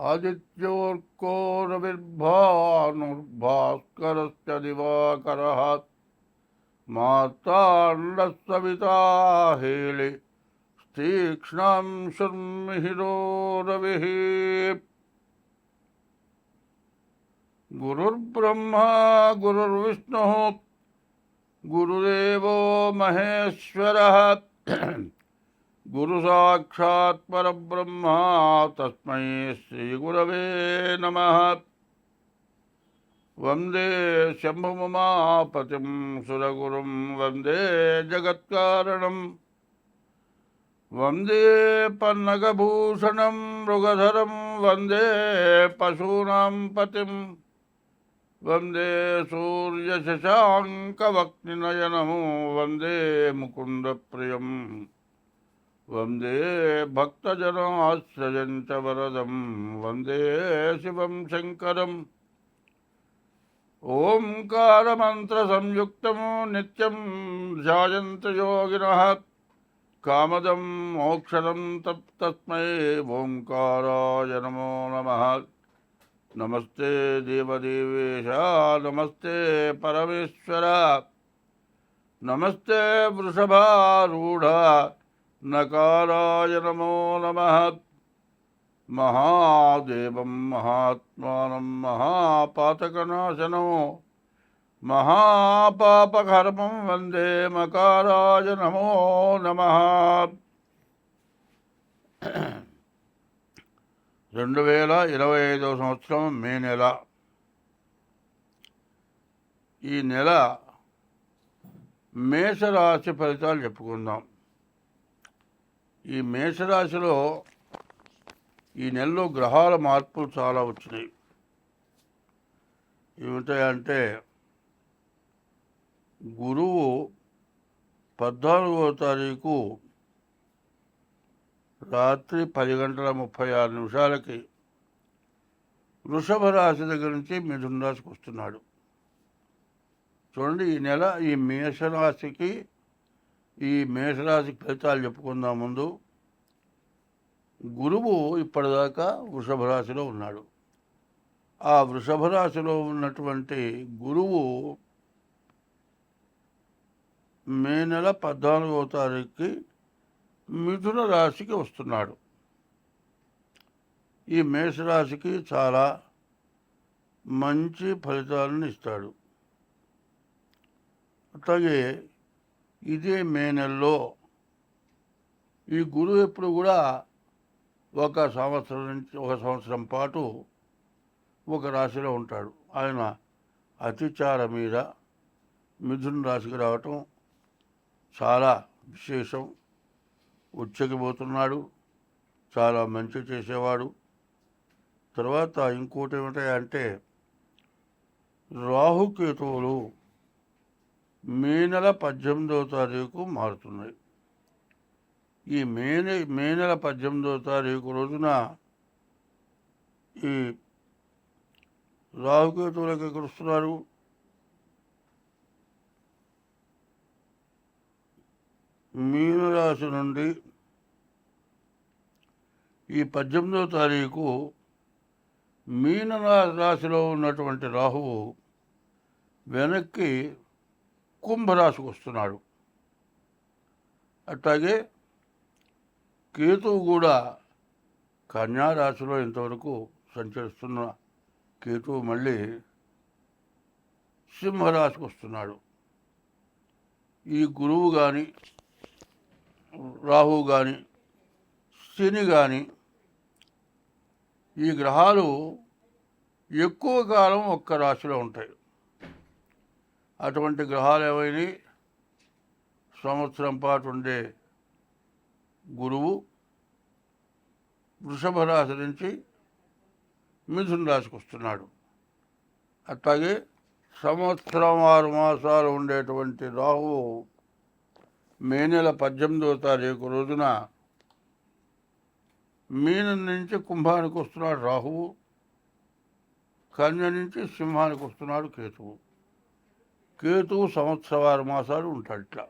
आदित्योर्को रविर्भानुर्भास्करश्च दिवाकरः माताण्डस्सविता हेले तीक्ष्णां शर्मिहिरो रविः गुरुर्ब्रह्मा गुरुर्विष्णुः गुरुदेवो महेश्वरः। गुरुसाक्षात् परब्रह्मा तस्मै श्रीगुरवे नमः। वन्दे शम्भुममापतिं सुरगुरुं वन्दे जगत्कारणम् वन्दे पन्नगभूषणं मृगधरं वन्दे पशूनां पतिं। वन्दे सूर्यशशाङ्कवक्निनयनमो वन्दे मुकुन्दप्रियम् వందే భక్తజనాశ్రయంచ వరదం వందే శివం శంకరం. ఓంకారమంత్రసంయుక్తం నిత్యం ధ్యాయంత యోగిన. కామదం మోక్షదం తస్మై ఓంకారాయ నమో నమ. నమస్తే దేవదేవేశ నమస్తే పరమేశ్వర. నమస్తే వృషభారూఢ. నకారాయ నమో నమ. మహాదేవం మహాత్మానం మహాపాతకనాశనం. మహాపాపకర్మం వందే మకారాయ నమో నమ. రెండు వేల ఇరవై ఐదవ సంవత్సరం మే నెల. ఈ నెల మేషరాశి ఫలితాలు చెప్పుకుందాం. ఈ మేషరాశిలో ఈ నెలలో గ్రహాల మార్పులు చాలా వచ్చినాయి. ఏమిటాయంటే గురువు పద్నాలుగో తారీఖు రాత్రి పది గంటల ముప్పై ఆరు నిమిషాలకి వృషభ రాశి దగ్గర నుంచి మిథున రాశికి వస్తున్నాడు. చూడండి ఈ నెల ఈ మేషరాశికి ఈ మేషరాశి ఫలితాలు చెప్పుకుందాం ముందు. గురువు ఇప్పటిదాకా వృషభ రాశిలో ఉన్నాడు. ఆ వృషభ రాశిలో ఉన్నటువంటి గురువు మే నెల పద్నాలుగవ తారీఖుకి మిథున రాశికి వస్తున్నాడు. ఈ మేషరాశికి చాలా మంచి ఫలితాలను ఇస్తాడు. అట్లాగే ఇదే మే నెలలో ఈ గురువు ఎప్పుడు కూడా ఒక సంవత్సరం నుంచి ఒక సంవత్సరం పాటు ఒక రాశిలో ఉంటాడు. ఆయన అతిచార మీద మిథున రాశికి రావటం చాలా విశేషం. ఉచ్చకిపోతున్నాడు చాలా మంచి చేసేవాడు. తర్వాత ఇంకోటి ఏమిటంటే రాహుకేతువులు మే నెల పద్దెనిమిదవ తారీఖు మారుతున్నాయి. ఈ మే మే నెల పద్దెనిమిదవ తారీఖు రోజున ఈ రాహుకేతువులకు ఎక్కడ వస్తున్నారు? మీనరాశి నుండి ఈ పద్దెనిమిదవ తారీఖు మీన రాశిలో ఉన్నటువంటి రాహువు వెనక్కి కుంభరాశికి వస్తున్నాడు అట్లాగే కేతువు కూడా కన్యా రాశిలో ఇంతవరకు సంచరిస్తున్న కేతువు మళ్ళీ సింహరాశికి వస్తున్నాడు ఈ గురువు కానీ రాహు కానీ శని కానీ ఈ గ్రహాలు ఎక్కువ కాలం ఒక్క రాశిలో ఉంటాయి. అటువంటి గ్రహాలు ఏవైనా సంవత్సరం పాటు ఉండే గురువు వృషభ రాశి నుంచి మిథున రాశికి వస్తున్నాడు. అట్లాగే సంవత్సరం ఆరు మాసాలు ఉండేటువంటి రాహువు మే నెల పద్దెనిమిదవ తారీఖు రోజున మీనం నుంచి కుంభానికి వస్తున్నాడు రాహువు కన్య నుంచి సింహానికి వస్తున్నాడు కేతువు. కేతువు సంవత్సర ఆరు మాసాలు ఉంటాడు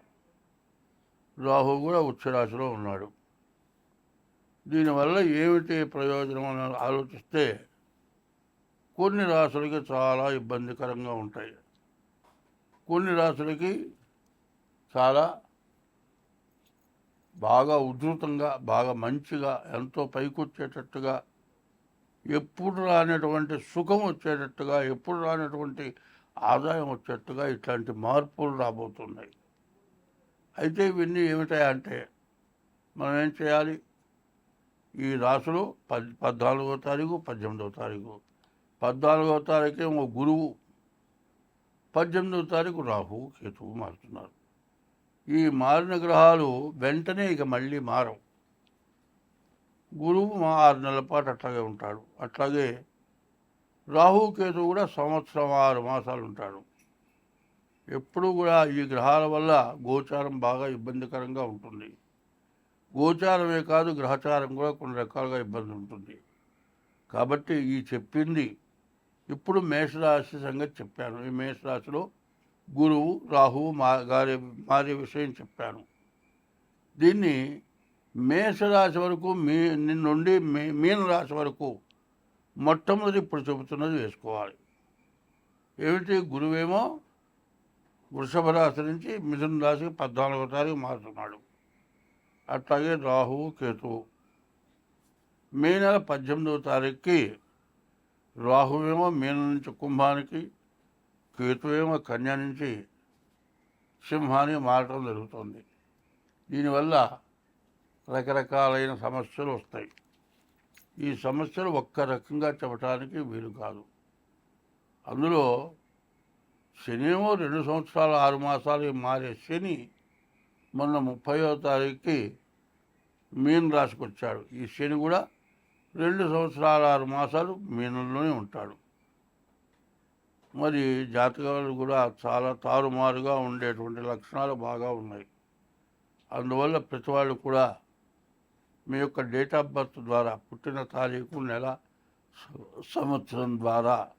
రాహు కూడా ఉచ్చరాశిలో ఉన్నాడు. దీనివల్ల ఏమిటి ప్రయోజనం అని ఆలోచిస్తే కొన్ని రాసులకి చాలా ఇబ్బందికరంగా ఉంటాయి. కొన్ని రాసులకి చాలా బాగా ఉధృతంగా బాగా మంచిగా ఎంతో పైకొచ్చేటట్టుగా ఎప్పుడు రానటువంటి సుఖం వచ్చేటట్టుగా ఎప్పుడు రానటువంటి ఆదాయం వచ్చేట్టుగా ఇట్లాంటి మార్పులు రాబోతున్నాయి. అయితే ఇవన్నీ ఏమిటాయంటే మనం ఏం చేయాలి? ఈ రాసులు పద్ పద్నాలుగో తారీఖు పద్దెనిమిదవ తారీఖు. పద్నాలుగో తారీఖు ఒక గురువు. పద్దెనిమిదవ తారీఖు రాహు కేతువు మారుతున్నారు. ఈ మారిన గ్రహాలు వెంటనే ఇక మళ్ళీ మారవు. గురువు మా ఆరు నెలల పాటు అట్లాగే ఉంటాడు. అట్లాగే రాహుకేతు కూడా సంవత్సరం ఆరు మాసాలు ఉంటాడు. ఎప్పుడు కూడా ఈ గ్రహాల వల్ల గోచారం బాగా ఇబ్బందికరంగా ఉంటుంది. గోచారమే కాదు గ్రహచారం కూడా కొన్ని రకాలుగా ఇబ్బంది ఉంటుంది. కాబట్టి ఈ చెప్పింది ఇప్పుడు మేషరాశి సంగతి చెప్పాను. ఈ మేషరాశిలో గురువు రాహువు మా గారి మారే విషయం చెప్పాను. దీన్ని మేషరాశి వరకు మీ నుండి మీ మీనరాశి వరకు మొట్టమొదటి ఇప్పుడు చెబుతున్నది వేసుకోవాలి. ఏమిటి? గురువేమో వృషభ రాశి నుంచి మిథున రాశికి పద్నాలుగో తారీఖు మారుతున్నాడు. అట్లాగే రాహువు కేతువు. మే నెల పద్దెనిమిదవ తారీఖుకి రాహువేమో మీన నుంచి కుంభానికి కేతువేమో కన్యా నుంచి సింహానికి మారటం జరుగుతుంది. దీనివల్ల రకరకాలైన సమస్యలు వస్తాయి. ఈ సమస్యలు ఒక్క రకంగా చెప్పడానికి వీలు కాదు. అందులో శనిమో రెండు సంవత్సరాలు ఆరు మాసాలు మారే శని మొన్న ముప్పయో తారీఖుకి మీన రాశికి వచ్చాడు ఈ శని కూడా రెండు సంవత్సరాల ఆరు మాసాలు మీనంలోనే ఉంటాడు. మరి జాతకాలు కూడా చాలా తారుమారుగా ఉండేటువంటి లక్షణాలు బాగా ఉన్నాయి. అందువల్ల ప్రతి వాళ్ళు కూడా మీ యొక్క డేట్ ఆఫ్ బర్త్ ద్వారా పుట్టిన తారీఖు నెల సంవత్సరం ద్వారా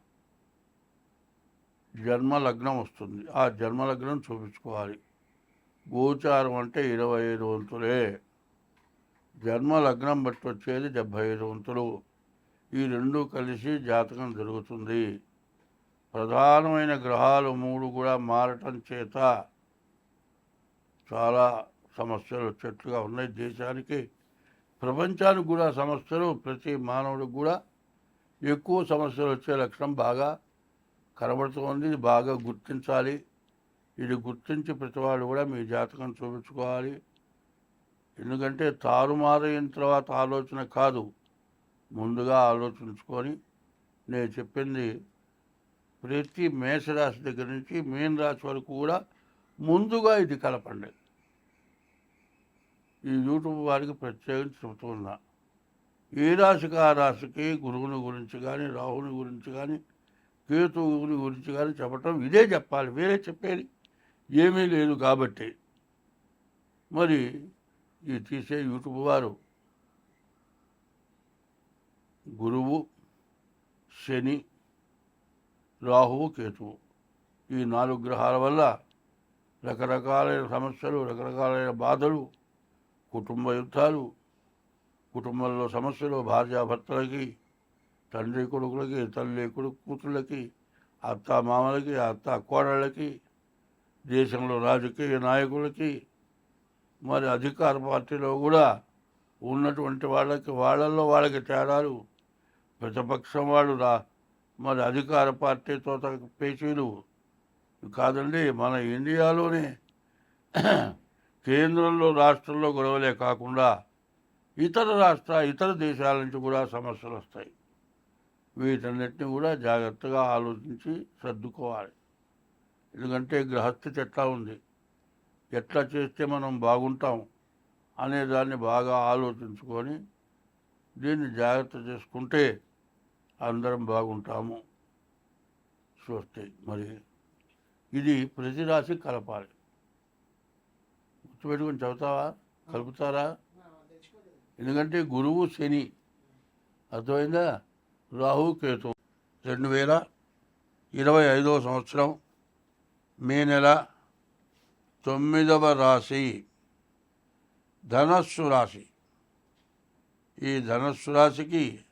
జన్మ లగ్నం వస్తుంది. ఆ జన్మ లగ్నం చూపించుకోవాలి. గోచారం అంటే ఇరవై ఐదు వంతులే. జన్మ లగ్నం బట్టి వచ్చేది డెబ్భై ఐదు వంతులు. ఈ రెండు కలిసి జాతకం జరుగుతుంది. ప్రధానమైన గ్రహాలు మూడు కూడా మారటం చేత చాలా సమస్యలు వచ్చేట్లుగా ఉన్నాయి దేశానికి. ప్రపంచానికి కూడా సమస్యలు ప్రతి మానవుడికి కూడా ఎక్కువ సమస్యలు వచ్చే లక్షణం బాగా కనబడుతోంది ఇది బాగా గుర్తించాలి. ఇది గుర్తించి ప్రతివాడు కూడా మీ జాతకం చూపించుకోవాలి. ఎందుకంటే తారుమారైన తర్వాత ఆలోచన కాదు. ముందుగా ఆలోచించుకొని నేను చెప్పింది ప్రతి మేషరాశి దగ్గర నుంచి మీన రాశి వరకు కూడా ముందుగా ఇది కలపండి. ఈ యూట్యూబ్ వారికి ప్రత్యేకించి చెబుతున్నా ఏ రాశికి ఆ రాశికి గురువుని గురించి కానీ రాహుని గురించి కానీ కేతువుని గురించి కానీ చెప్పటం ఇదే చెప్పాలి. వేరే చెప్పేది ఏమీ లేదు కాబట్టి. మరి ఈ తీసే యూట్యూబ్ వారు గురువు శని రాహువు కేతువు. ఈ నాలుగు గ్రహాల వల్ల రకరకాలైన సమస్యలు రకరకాలైన బాధలు కుటుంబ యుద్ధాలు కుటుంబంలో సమస్యలు భార్యాభర్తలకి తండ్రి కొడుకులకి తల్లి కొడుకు కూతుళ్ళకి అత్త మామలకి అత్త కోడళ్ళకి దేశంలో రాజకీయ నాయకులకి మరి అధికార పార్టీలో కూడా ఉన్నటువంటి వాళ్ళకి వాళ్ళల్లో వాళ్ళకి తేడాలు. ప్రతిపక్షం వాళ్ళు రా మరి అధికార పార్టీతో పేచీలు. కాదండి మన ఇండియాలోనే కేంద్రంలో రాష్ట్రంలో గొడవలే కాకుండా ఇతర రాష్ట్ర ఇతర దేశాల నుంచి కూడా సమస్యలు వస్తాయి. వీటన్నిటిని కూడా జాగ్రత్తగా ఆలోచించి సర్దుకోవాలి. ఎందుకంటే గ్రహస్థితి ఎట్లా ఉంది. ఎట్లా చేస్తే మనం బాగుంటాం అనే దాన్ని బాగా ఆలోచించుకొని దీన్ని జాగ్రత్త చేసుకుంటే అందరం బాగుంటాము. చూస్తే మరి ఇది ప్రతి రాశి కలపాలి. గుర్తుపెట్టుకొని చదువుతావా? కలుపుతారా? ఎందుకంటే గురువు శని. అర్థమైందా? రాహు కేతు. రెండు వేల ఇరవై ఐదవ సంవత్సరం మే నెల తొమ్మిదవ రాశి ధనస్సు రాశి. ఈ ధనస్సు రాశికి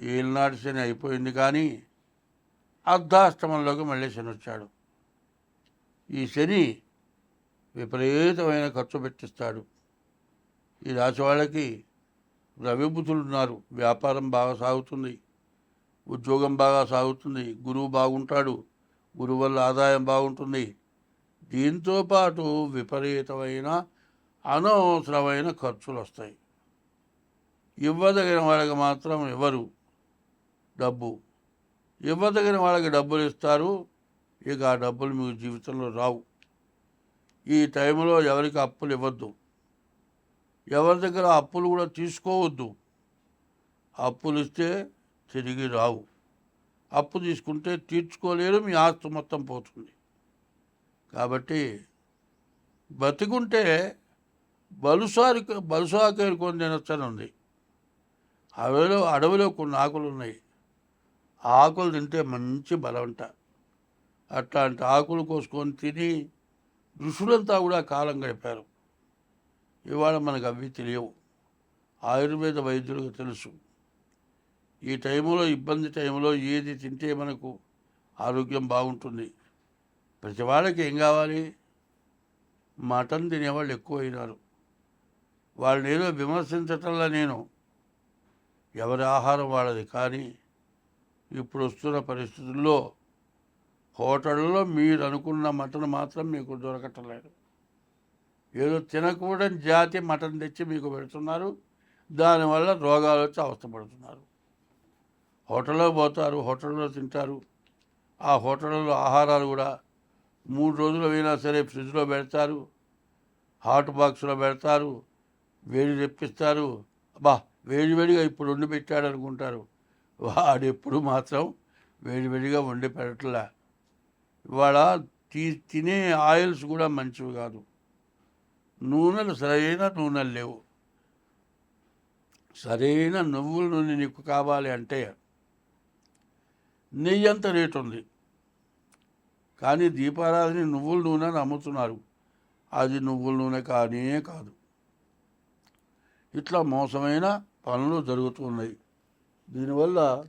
ఏలినాటి శని అయిపోయింది కానీ అర్ధాష్టమంలోకి మళ్ళీ శని వచ్చాడు. ఈ శని విపరీతమైన ఖర్చు పెట్టిస్తాడు. ఈ రాశి వాళ్ళకి ఉన్నారు. వ్యాపారం బాగా సాగుతుంది. ఉద్యోగం బాగా సాగుతుంది. గురువు బాగుంటాడు. గురువు వల్ల ఆదాయం బాగుంటుంది. దీంతో పాటు విపరీతమైన అనవసరమైన ఖర్చులు వస్తాయి. ఇవ్వదగిన వాళ్ళకి మాత్రం ఇవ్వరు డబ్బు. ఇవ్వదగిన వాళ్ళకి డబ్బులు ఇస్తారు. ఇక ఆ డబ్బులు మీకు జీవితంలో రావు. ఈ టైంలో ఎవరికి అప్పులు ఇవ్వద్దు. ఎవరి దగ్గర అప్పులు కూడా తీసుకోవద్దు. అప్పులు ఇస్తే తిరిగి రావు. అప్పు తీసుకుంటే తీర్చుకోలేరు మీ ఆస్తి మొత్తం పోతుంది. కాబట్టి బతికుంటే బలుసారి బలుసాకేరుకొని తినొచ్చని ఉంది అడవిలో అడవిలో కొన్ని ఆకులు ఉన్నాయి. ఆకులు తింటే మంచి బలవంట అట్లాంటి ఆకులు కోసుకొని తిని ఋషులంతా కూడా కాలం గడిపారు. ఇవాళ మనకు అవి తెలియవు. ఆయుర్వేద వైద్యులకు తెలుసు. ఈ టైంలో ఇబ్బంది టైంలో ఏది తింటే మనకు ఆరోగ్యం బాగుంటుంది. ప్రతి వాళ్ళకి ఏం కావాలి? మటన్ తినేవాళ్ళు ఎక్కువైనారు. వాళ్ళని ఏదో విమర్శించటంలా నేను ఎవరి ఆహారం వాళ్ళది. కానీ ఇప్పుడు వస్తున్న పరిస్థితుల్లో హోటల్లో మీరు అనుకున్న మటన్ మాత్రం మీకు దొరకట్లేదు. ఏదో తినకూడని జాతి మటన్ తెచ్చి మీకు పెడుతున్నారు. దానివల్ల రోగాలు వచ్చి అవస్థపడుతున్నారు. హోటల్లో పోతారు హోటల్లో తింటారు. ఆ హోటల్లో ఆహారాలు కూడా మూడు రోజులు అయినా సరే ఫ్రిడ్జ్లో పెడతారు. హాట్ బాక్స్లో పెడతారు. వేడి తెప్పిస్తారు. అబ్బా వేడివేడిగా ఇప్పుడు వండి పెట్టాడు అనుకుంటారు. వాడు ఎప్పుడు మాత్రం వేడివేడిగా వండి పెట్టలే ఇవాళ తీ తినే ఆయిల్స్ కూడా మంచివి కాదు. నూనెలు సరైన నూనెలు లేవు. సరైన నువ్వుల నూనె నీకు కావాలి అంటే నెయ్యి అంత రేటు ఉంది. కానీ దీపారాధని నువ్వుల నూనె అని అమ్ముతున్నారు. అది నువ్వుల నూనె కానే కాదు. ఇట్లా మోసమైన పనులు జరుగుతున్నాయి దీనివల్ల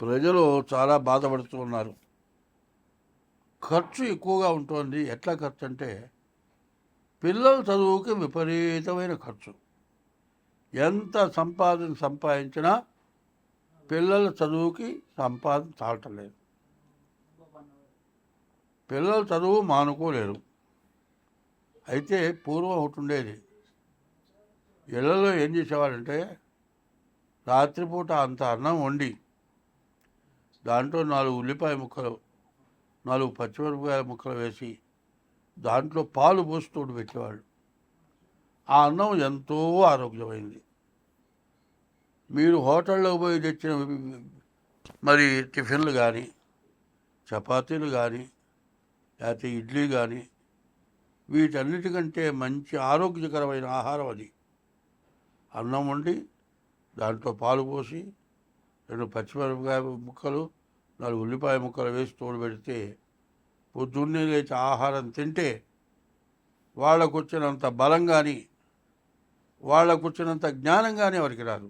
ప్రజలు చాలా బాధపడుతూ ఉన్నారు. ఖర్చు ఎక్కువగా ఉంటుంది. ఎట్లా ఖర్చు అంటే పిల్లల చదువుకి విపరీతమైన ఖర్చు. ఎంత సంపాదన సంపాదించినా పిల్లల చదువుకి సంపాదన చాలటలేదు పిల్లల చదువు మానుకోలేరు. అయితే పూర్వం ఒకటి ఉండేది. ఇళ్ళలో ఏం చేసేవాడంటే రాత్రిపూట అంత అన్నం వండి దాంట్లో నాలుగు ఉల్లిపాయ ముక్కలు నాలుగు పచ్చిమిరపకాయల ముక్కలు వేసి దాంట్లో పాలు పోసి తోడు పెట్టేవాళ్ళు. ఆ అన్నం ఎంతో ఆరోగ్యమైంది. మీరు హోటల్లో పోయి తెచ్చిన మరి టిఫిన్లు కానీ చపాతీలు కానీ లేకపోతే ఇడ్లీ కానీ వీటన్నిటికంటే మంచి ఆరోగ్యకరమైన ఆహారం అది. అన్నం వండి దాంట్లో పాలు పోసి రెండు పచ్చిమిరపకాయ ముక్కలు నాలుగు ఉల్లిపాయ ముక్కలు వేసి తోడు పెడితే పొద్దున్నే లేచి ఆహారం తింటే వాళ్ళకు వచ్చినంత బలం కానీ వాళ్ళకు వచ్చినంత జ్ఞానం కానీ ఎవరికి రాదు.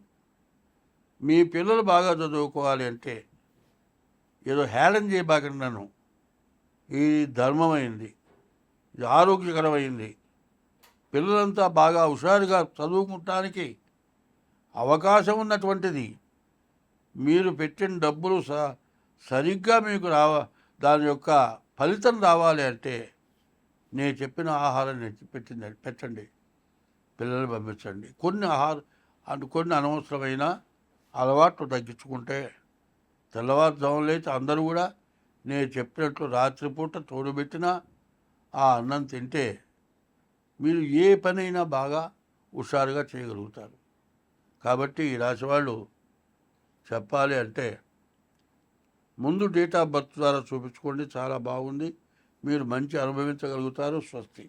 మీ పిల్లలు బాగా చదువుకోవాలి అంటే ఏదో హేళన చేయబాకండి ఇది ధర్మమైంది ఇది ఆరోగ్యకరమైంది. పిల్లలంతా బాగా హుషారుగా చదువుకుంటానికి అవకాశం ఉన్నటువంటిది. మీరు పెట్టిన డబ్బులు స సరిగ్గా మీకు రావ దాని యొక్క ఫలితం రావాలి అంటే నేను చెప్పిన ఆహారం నేను పెట్టింది పెట్టండి. పిల్లలు పంపించండి. కొన్ని ఆహార అంటే కొన్ని అనవసరమైన అలవాట్లు తగ్గించుకుంటే తెల్లవారుజాములు అయితే అందరూ కూడా నేను చెప్పినట్లు రాత్రిపూట తోడుబెట్టినా ఆ అన్నం తింటే మీరు ఏ పనైనా బాగా హుషారుగా చేయగలుగుతారు. కాబట్టి ఈ రాశి వాళ్ళు చెప్పాలి అంటే ముందు డేట్ ఆఫ్ బర్త్ ద్వారా చూపించుకోండి చాలా బాగుంది. మీరు మంచి అనుభవించగలుగుతారు. స్వస్తి.